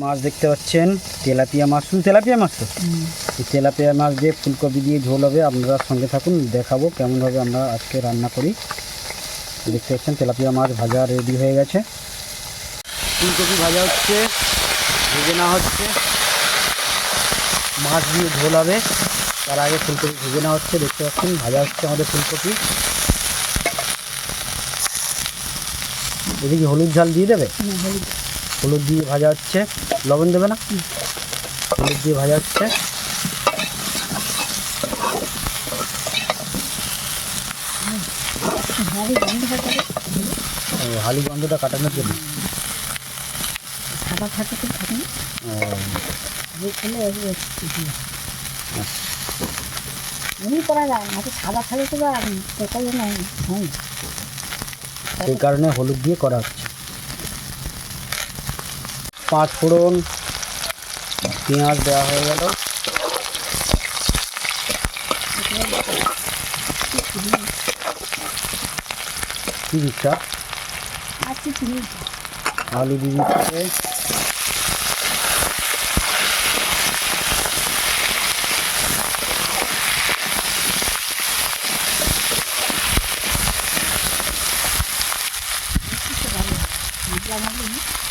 মাছ দেখতে পাচ্ছেন তেলাপিয়া মাছ শুধু তেলাপিয়া মাছ তো? তেলাপিয়া মাছ দিয়ে ফুলকপি দিয়ে ঝোল হবে আপনারা সঙ্গে থাকুন দেখাবো কেমনভাবে আমরা আজকে রান্না করি। দেখতে পাচ্ছেন তেলাপিয়া মাছ ভাজা রেডি হয়ে গেছে। ফুলকপি ভাজা হচ্ছে ভেজে না হচ্ছে। মাছ দিয়ে ঝোল হবে তার আগে ফুলকপি ভেজে নেওয়া হচ্ছে দেখতে পাচ্ছেন ভাজা হচ্ছে আমাদের ফুলকপি। এদিকে হলুদ ঝাল দিয়ে দেবে? হলুদ। দিয়ে ভাজা হচ্ছে। লবণ দেবে না? হলুদ দিয়ে ভাজা হচ্ছে। হালি গন্ধটা কাটানোর জন্য। সাদা থাকে তো থাকে এমনি করা যায় না সাদা তো আর তরকারি না হয় না সেই কারণে হলুদ দিয়ে করা হচ্ছে। পাঁচ ফোড়ন পেঁয়াজ দেওয়া হয়ে গেল। কি দিচ্ছা? নেই আলু দিয়ে দিচ্ছে। ফুলকপি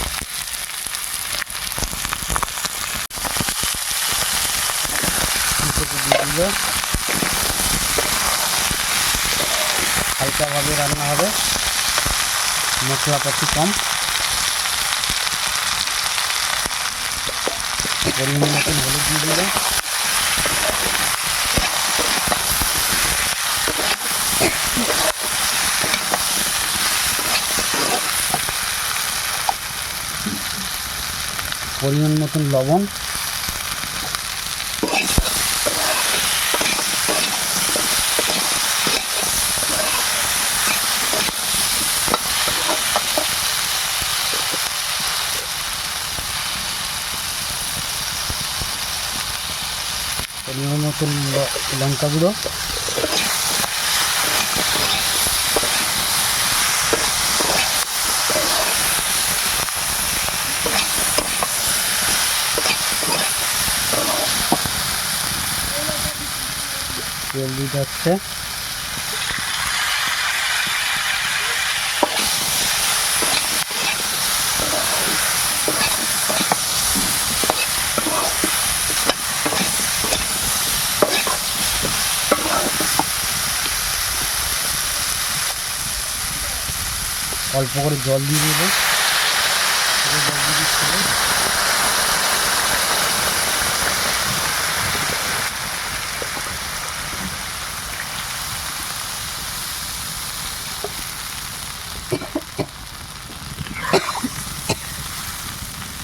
দিল হালকাভাবে রান্না হবে। মশলাপাতি কম। পরিমাণ মতন হলুদ দিয়ে দিল পরিমাণ মতন লবণ। পরিমাণ মতন লঙ্কা গুঁড়ো। জল দিতে হচ্ছে অল্প করে জল দিয়ে দেবো।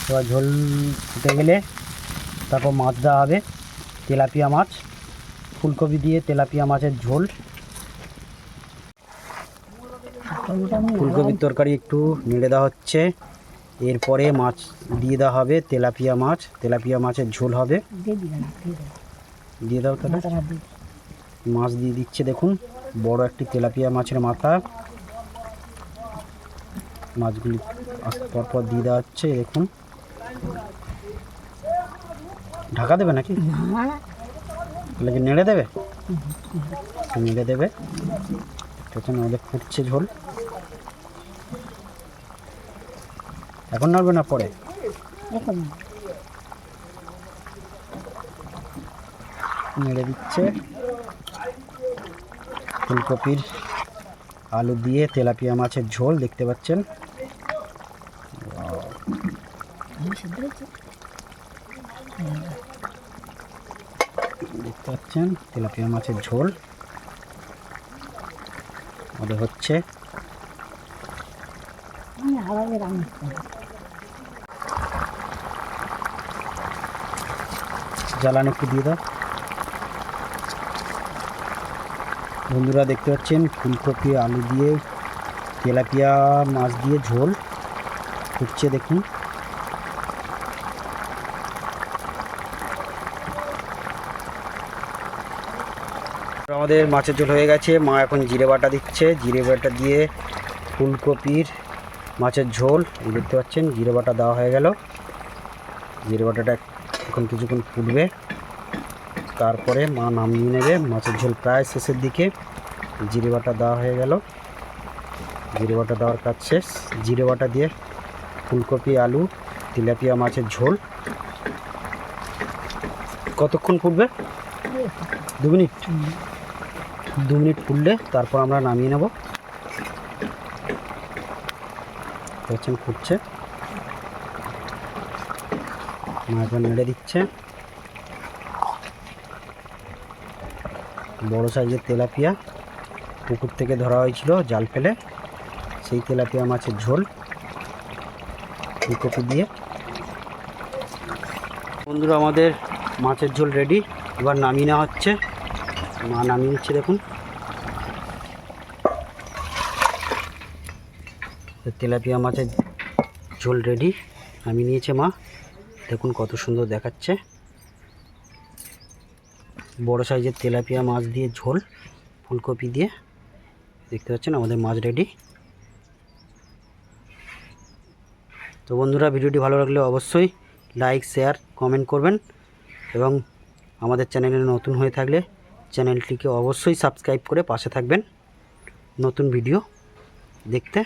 এবার ঝোল ফুটে গেলে তারপর মাছ দেওয়া হবে। তেলাপিয়া মাছ, ফুলকপি দিয়ে তেলাপিয়া মাছের ঝোল। ফুলকপির তরকারি একটু নেড়ে দেওয়া হচ্ছে। এরপরে মাছ দিয়ে দেওয়া হবে, তেলাপিয়া মাছ। তেলাপিয়া মাছের ঝোল হবে। দিয়ে দাও তাহলে। মাছ দিয়ে দিচ্ছে, দেখুন। বড় একটি তেলাপিয়া মাছের মাথা। মাছগুলি আস্তে পর পর দিয়ে দেওয়া হচ্ছে দেখুন। ঢাকা দেবে নাকি? তাহলে কি নেড়ে দেবে? নেড়ে দেবে। দেখুন আমাদের ফুটছে ঝোল। এখন নাড়বে না পরে? এখন। নেড়ে দিচ্ছে। ফুলকপির আলু দিয়ে তেলাপিয়া মাছের ঝোল দেখতে পাচ্ছেন। দেখতে পাচ্ছেন তেলাপিয়া মাছের ঝোল। আমাদের হচ্ছে আমি আলাদা রান্না করি জ্বালান একটু দিয়ে দাও। বন্ধুরা দেখতে পাচ্ছেন, ফুলকপি, আলু দিয়ে, তেলাপিয়া মাছ দিয়ে ঝোল ফুটছে দেখুন। আমাদের মাছের ঝোল হয়ে গেছে, মা এখন জিরে বাটা দিচ্ছে। জিরে বাটা দিয়ে ফুলকপির মাছের ঝোল দেখতে পাচ্ছেন, জিরে বাটা দেওয়া হয়ে গেল। জিরে বাটাটা এখন কিছুক্ষণ ফুটবে। তারপরে মা নামিয়ে নেবে। মাছের ঝোল প্রায় শেষের দিকে। জিরে বাটা দেওয়া হয়ে গেল। জিরে বাটা দেওয়ার কাজ শেষ। জিরে বাটা দিয়ে ফুলকপি, আলু, তেলাপিয়া মাছের ঝোল। কতক্ষণ ফুটবে? দু মিনিট। দু মিনিট ফুটলে তারপর আমরা নামিয়ে নেব। দেখছেন, ফুটছে। মাছটা নেড়ে দিচ্ছে। বড় সাইজের তেলাপিয়া পুকুর থেকে ধরা হয়েছিল জাল ফেলে। সেই তেলাপিয়া মাছের ঝোল ফুলকপি দিয়ে। বন্ধুরা, আমাদের মাছের ঝোল রেডি এবার নামিয়ে নেওয়া হচ্ছে। মা নামিয়ে নিচ্ছে, দেখুন। তেলাপিয়া মাছের ঝোল রেডি নামিয়ে নিয়েছে মা। দেখুন কত সুন্দর দেখাচ্ছে। বড় সাইজের তেলাপিয়া মাছ দিয়ে ঝোল, ফুলকপি দিয়ে। দেখতে পাচ্ছেন আমাদের মাছ রেডি তো বন্ধুরা, ভিডিওটি ভালো লাগলে অবশ্যই লাইক শেয়ার কমেন্ট করবেন এবং আমাদের চ্যানেলে নতুন হয়ে থাকলে চ্যানেলটিকে অবশ্যই সাবস্ক্রাইব করে পাশে থাকবেন। নতুন ভিডিও দেখতে।